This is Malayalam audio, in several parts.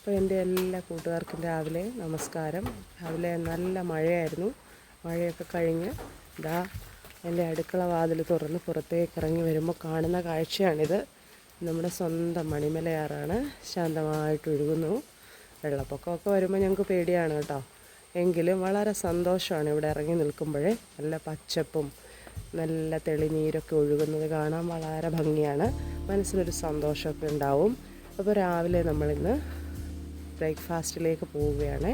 അപ്പോൾ എന്റെ എല്ലാ കൂട്ടുകാർക്കും രാവിലെ നമസ്കാരം. രാവിലെ നല്ല മഴയായിരുന്നു. മഴയൊക്കെ കഴിഞ്ഞ് ഇതാ എന്റെ അടുക്കള വാതിൽ തുറന്ന് പുറത്തേക്ക് ഇറങ്ങി വരുമ്പോൾ കാണുന്ന കാഴ്ചയാണിത്. നമ്മുടെ സ്വന്തം മണിമലയാറാണ്. ശാന്തമായിട്ട് ഒഴുകുന്നു. വെള്ളപ്പൊക്കമൊക്കെ വരുമ്പോൾ ഞങ്ങൾക്ക് പേടിയാണ് കേട്ടോ. എങ്കിലും വളരെ സന്തോഷമാണ് ഇവിടെ ഇറങ്ങി നിൽക്കുമ്പോഴേ. നല്ല പച്ചപ്പും നല്ല തെളിനീരൊക്കെ ഒഴുകുന്നത് കാണാൻ വളരെ ഭംഗിയാണ്. മനസ്സിനൊരു സന്തോഷമൊക്കെ ഉണ്ടാവും. അപ്പോൾ രാവിലെ നമ്മളിന്ന് ബ്രേക്ക്ഫാസ്റ്റിലേക്ക് പോവുകയാണ്.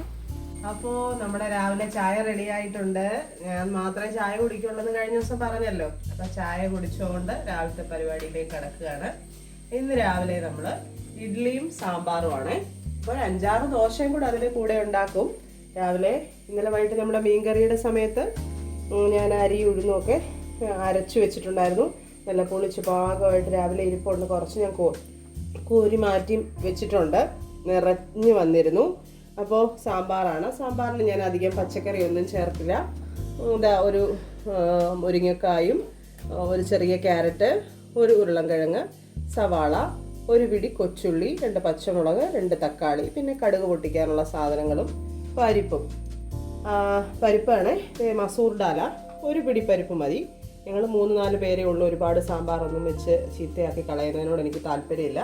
അപ്പോൾ നമ്മുടെ രാവിലെ ചായ റെഡി ആയിട്ടുണ്ട് ഞാൻ മാത്രമേ ചായ കുടിക്കുള്ളൂ കഴിഞ്ഞ ദിവസം പറഞ്ഞല്ലോ. അപ്പോൾ ചായ കുടിച്ചുകൊണ്ട് രാവിലത്തെ പരിപാടിയിലേക്ക് കിടക്കുകയാണ്. ഇന്ന് രാവിലെ നമ്മൾ ഇഡ്ഡലിയും സാമ്പാറുമാണ് അപ്പോൾ അഞ്ചാറ് ദോശയും കൂടെ അതിന്റെ കൂടെ ഉണ്ടാക്കും. രാവിലെ ഇന്നലെ വൈകിട്ട് നമ്മുടെ മീൻകറിയുടെ സമയത്ത് ഞാൻ അരി ഉഴുന്നൊക്കെ അരച്ചു വെച്ചിട്ടുണ്ടായിരുന്നു. നല്ല പൊളിച്ച് പാകമായിട്ട് രാവിലെ ഇരിപ്പുണ്ട്. കുറച്ച് ഞാൻ കോരി മാറ്റി വെച്ചിട്ടുണ്ട്. നിറഞ്ഞു വന്നിരുന്നു. അപ്പോൾ സാമ്പാറാണ്. സാമ്പാറിൽ ഞാൻ അധികം പച്ചക്കറി ഒന്നും ചേർക്കില്ല ഒരു മുരിങ്ങക്കായും ഒരു ചെറിയ ക്യാരറ്റ് ഒരു ഉരുളൻകിഴങ്ങ് സവാള ഒരു പിടി കൊച്ചുള്ളി രണ്ട് പച്ചമുളക് രണ്ട് തക്കാളി പിന്നെ കടുക് പൊട്ടിക്കാനുള്ള സാധനങ്ങളും പരിപ്പും. പരിപ്പാണ് മസൂർ ഡാല. ഒരു പിടി പരിപ്പ് മതി. ഞങ്ങൾ മൂന്ന് നാല് പേരേ ഉള്ളൂ ഒരുപാട് സാമ്പാറൊന്നും വെച്ച് ചീത്തയാക്കി കളയുന്നതിനോട് എനിക്ക് താല്പര്യമില്ല.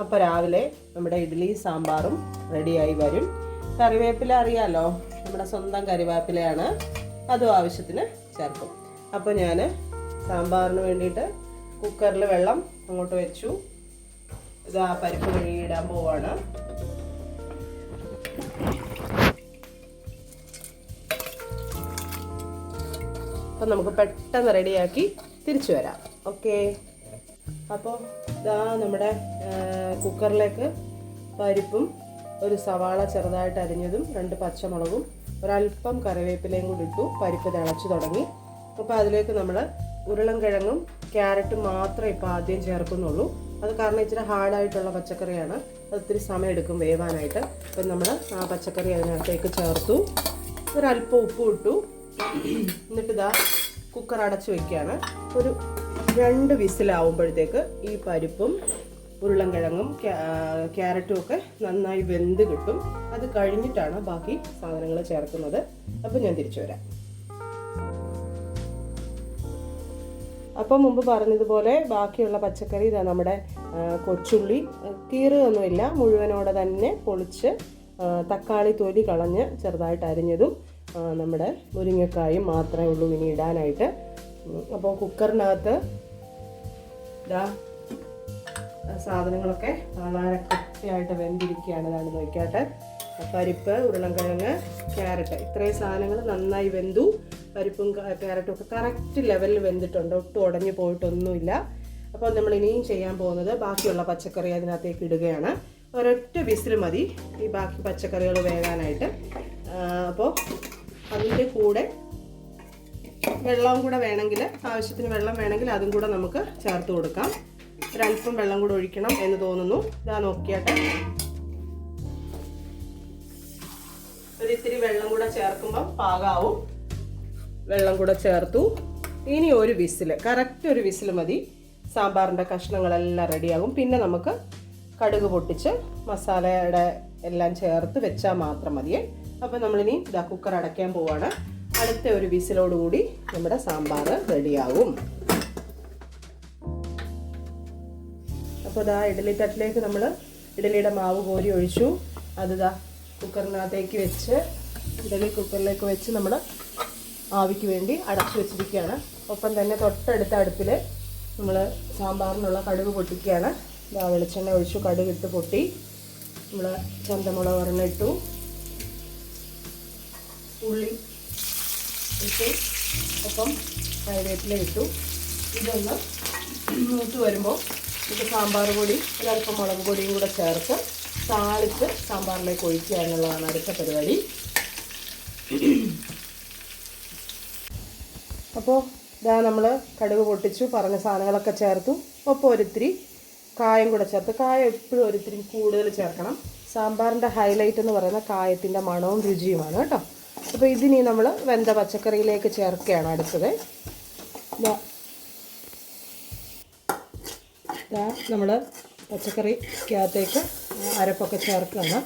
അപ്പോൾ രാവിലെ നമ്മുടെ ഇഡ്ഡലി സാമ്പാറും റെഡിയായി വരും. കറിവേപ്പില അറിയാമല്ലോ നമ്മുടെ സ്വന്തം കറിവേപ്പിലയാണ്. അതും ആവശ്യത്തിന് ചേർക്കും. അപ്പോൾ ഞാൻ സാമ്പാറിന് വേണ്ടിയിട്ട് കുക്കറിൽ വെള്ളം അങ്ങോട്ട് വെച്ചു. ഇതാ പരിപ്പ് കഴുകിയിടാൻ പോവാണ്. അപ്പം നമുക്ക് പെട്ടെന്ന് റെഡിയാക്കി തിരിച്ചു വരാം. ഓക്കെ? അപ്പോൾ ഇതാ നമ്മുടെ കുക്കറിലേക്ക് പരിപ്പും ഒരു സവാള ചെറുതായിട്ട് അരിഞ്ഞതും രണ്ട് പച്ചമുളകും ഒരല്പം കറിവേപ്പിലയും കൂടി ഇട്ടു പരിപ്പ് തിളച്ചു തുടങ്ങി. അപ്പോൾ അതിലേക്ക് നമ്മൾ ഉരുളൻകിഴങ്ങും ക്യാരറ്റും മാത്രമേ ഇപ്പോൾ ആദ്യം ചേർക്കുന്നുള്ളൂ. അത് കാരണം ഇച്ചിരി ഹാർഡായിട്ടുള്ള പച്ചക്കറിയാണ്. അത് ഒത്തിരി സമയമെടുക്കും വേവാനായിട്ട്. അപ്പം നമ്മൾ ആ പച്ചക്കറി അതിനകത്തേക്ക് ചേർത്തു. ഒരല്പം ഉപ്പ് ഇട്ടു. എന്നിട്ട് ഇതാ കുക്കർ അടച്ചു വയ്ക്കുകയാണ് ഒരു രണ്ട് വിസിലാവുമ്പോഴത്തേക്ക് ഈ പരിപ്പും ഉരുളൻകിഴങ്ങും കിഴങ്ങും ക്യാരറ്റും ഒക്കെ നന്നായി വെന്ത് കിട്ടും. അത് കഴിഞ്ഞിട്ടാണ് ബാക്കി സാധനങ്ങൾ ചേർക്കുന്നത്. അപ്പോൾ ഞാൻ തിരിച്ചു വരാം. അപ്പം മുമ്പ് പറഞ്ഞതുപോലെ ബാക്കിയുള്ള പച്ചക്കറി ഇതാ നമ്മുടെ കൊച്ചുള്ളി. കീറുകയൊന്നുമില്ല മുഴുവനോടെ തന്നെ പൊളിച്ച് തക്കാളി തൊലി കളഞ്ഞ് ചെറുതായിട്ട് അരിഞ്ഞതും നമ്മുടെ മുരിങ്ങക്കായും മാത്രമേ ഉള്ളൂ ഇനി ഇടാനായിട്ട്. അപ്പോൾ കുക്കറിനകത്ത് ഇതാ സാധനങ്ങളൊക്കെ വളരെ കൃത്യമായിട്ട് വെന്തിരിക്കുകയാണ്. ഇതാണ് നോക്കിയാട്ടെ. പരിപ്പ് ഉരുളൻകിഴങ്ങ് ക്യാരറ്റ്. ഇത്രയും സാധനങ്ങൾ നന്നായി വെന്തു. പരിപ്പും ക്യാരറ്റും ഒക്കെ കറക്റ്റ് ലെവലിൽ വെന്തിട്ടുണ്ട്. ഒട്ടും ഉടഞ്ഞു പോയിട്ടൊന്നുമില്ല. അപ്പോൾ നമ്മൾ ഇനിയും ചെയ്യാൻ പോകുന്നത് ബാക്കിയുള്ള പച്ചക്കറി അതിനകത്തേക്ക് ഇടുകയാണ്. ഒരൊറ്റ വിസിൽ മതി ഈ ബാക്കി പച്ചക്കറികൾ വേകാനായിട്ട്. അപ്പോൾ അതിന്റെ കൂടെ വെള്ളവും കൂടെ വേണമെങ്കിൽ ആവശ്യത്തിന് വെള്ളം വേണമെങ്കിൽ അതും കൂടെ നമുക്ക് ചേർത്ത് കൊടുക്കാം. ഒരല്പം വെള്ളം കൂടെ ഒഴിക്കണം എന്ന് തോന്നുന്നു. ഇതാ നോക്കിയാട്ടെ. ഒരിത്തിരി വെള്ളം കൂടെ ചേർക്കുമ്പോൾ പാകാവും. വെള്ളം കൂടെ ചേർത്തു. ഇനി ഒരു വിസിൽ കറക്റ്റ് ഒരു വിസിൽ മതി. സാമ്പാറിന്റെ കഷ്ണങ്ങളെല്ലാം റെഡിയാകും. പിന്നെ നമുക്ക് കടുക് പൊട്ടിച്ച് മസാലയുടെ എല്ലാം ചേർത്ത് വെച്ചാൽ മാത്രം മതിയേ. അപ്പോൾ നമ്മളിനി ഇതാ കുക്കർ അടയ്ക്കാൻ പോവാണ്. അടുത്ത ഒരു വിസിലോടുകൂടി നമ്മുടെ സാമ്പാർ റെഡിയാകും. അപ്പോൾ ഇതാ ഇഡലി തട്ടിലേക്ക് നമ്മൾ ഇഡലിയുടെ മാവ് കോരി ഒഴിച്ചു. അത് ഇതാ കുക്കറിനകത്തേക്ക് വെച്ച് ഇഡലി കുക്കറിലേക്ക് വെച്ച് നമ്മൾ ആവിക്ക് വേണ്ടി അടച്ചു വെച്ചിരിക്കുകയാണ്. ഒപ്പം തന്നെ തൊട്ടടുത്ത അടുപ്പിൽ നമ്മൾ സാമ്പാറിനുള്ള കടുക് പൊട്ടിക്കുകയാണ്. ഇതാ വെളിച്ചെണ്ണ ഒഴിച്ചു കടുക് ഇട്ട് പൊട്ടി. നമ്മൾ ചന്തമുളക് പറഞ്ഞിട്ടു ഉള്ളി ഇട്ടു ഒപ്പം കറിവേപ്പില ഇട്ടു. ഇതൊന്ന് മൂത്ത് വരുമ്പോൾ ഇത് സാമ്പാർ പൊടി ഒരല്പം മുളക് പൊടിയും കൂടെ ചേർത്ത് താളിച്ച് സാമ്പാറിലേക്ക് ഒഴിക്കുക എന്നുള്ളതാണ് അടുത്ത പരിപാടി. അപ്പോൾ ഇതാ നമ്മൾ കടുക് പൊട്ടിച്ചു പറഞ്ഞ സാധനങ്ങളൊക്കെ ചേർത്തു. ഒപ്പം ഒരിത്തിരി കായം കൂടെ ചേർത്ത്. കായം എപ്പോഴും ഒരിത്തിരി കൂടുതൽ ചേർക്കണം. സാമ്പാറിന്റെ ഹൈലൈറ്റ് എന്ന് പറയുന്നത് കായത്തിന്റെ മണവും രുചിയുമാണ് കേട്ടോ. അപ്പോൾ ഇതിനി നമ്മൾ വെന്ത പച്ചക്കറിയിലേക്ക് ചേർക്കുകയാണ് അടുത്തത്. നമ്മൾ പച്ചക്കറിക്കകത്തേക്ക് അരപ്പൊക്കെ ചേർക്കുകയാണ്.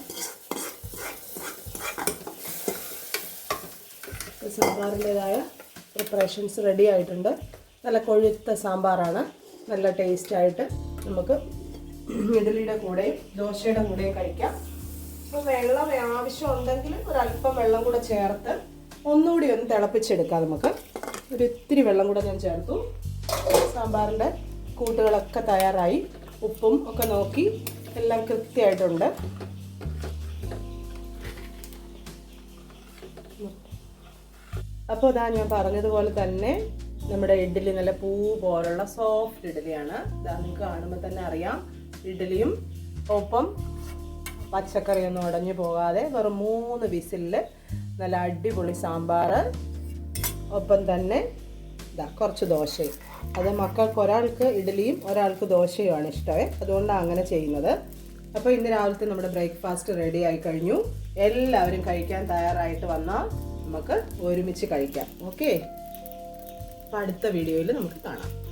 സാമ്പാറിന്റെതായ പ്രിപ്പറേഷൻസ് റെഡി ആയിട്ടുണ്ട്. നല്ല കൊഴുത്ത സാമ്പാറാണ്. നല്ല ടേസ്റ്റായിട്ട് നമുക്ക് ഇഡലിയുടെ കൂടെയും ദോശയുടെ കൂടെയും കഴിക്കാം. അപ്പോൾ വെള്ളം ആവശ്യം ഉണ്ടെങ്കിൽ ഒരല്പം വെള്ളം കൂടെ ചേർത്ത് ഒന്നുകൂടി ഒന്ന് തിളപ്പിച്ചെടുക്കാം നമുക്ക്. ഒരു ഇത്തിരി വെള്ളം കൂടെ ഞാൻ ചേർത്തു. സാമ്പാറിന്റെ കൂട്ടുകളൊക്കെ തയ്യാറായി. ഉപ്പും ഒക്കെ നോക്കി എല്ലാം കൃത്യമായിട്ടുണ്ട്. അപ്പോൾ ഇതാ ഞാൻ പറഞ്ഞതുപോലെ തന്നെ നമ്മുടെ ഇഡ്ഡലി നല്ല പൂ പോലുള്ള സോഫ്റ്റ് ഇഡ്ഡലിയാണ്. ഇതാ നിങ്ങൾക്ക് കാണുമ്പോൾ തന്നെ അറിയാം. ഇഡ്ഡലിയും ഒപ്പം പച്ചക്കറിയൊന്നും ഉടഞ്ഞു പോകാതെ വെറും മൂന്ന് വിസിലിൽ നല്ല അടിപൊളി സാമ്പാർ ഒപ്പം തന്നെ ഇതാ കുറച്ച് ദോശയും. അത് മക്കൾക്ക് ഒരാൾക്ക് ഇഡ്ഡലിയും ഒരാൾക്ക് ദോശയുമാണ് ഇഷ്ടമേ. അതുകൊണ്ടാണ് അങ്ങനെ ചെയ്യുന്നത്. അപ്പോൾ ഇന്ന് രാവിലത്തെ നമ്മുടെ ബ്രേക്ക്ഫാസ്റ്റ് റെഡി ആയി കഴിഞ്ഞു. എല്ലാവരും കഴിക്കാൻ തയ്യാറായിട്ട് വന്നാൽ നമുക്ക് ഒരുമിച്ച് കഴിക്കാം. ഓക്കെ? അടുത്ത വീഡിയോയിൽ നമുക്ക് കാണാം.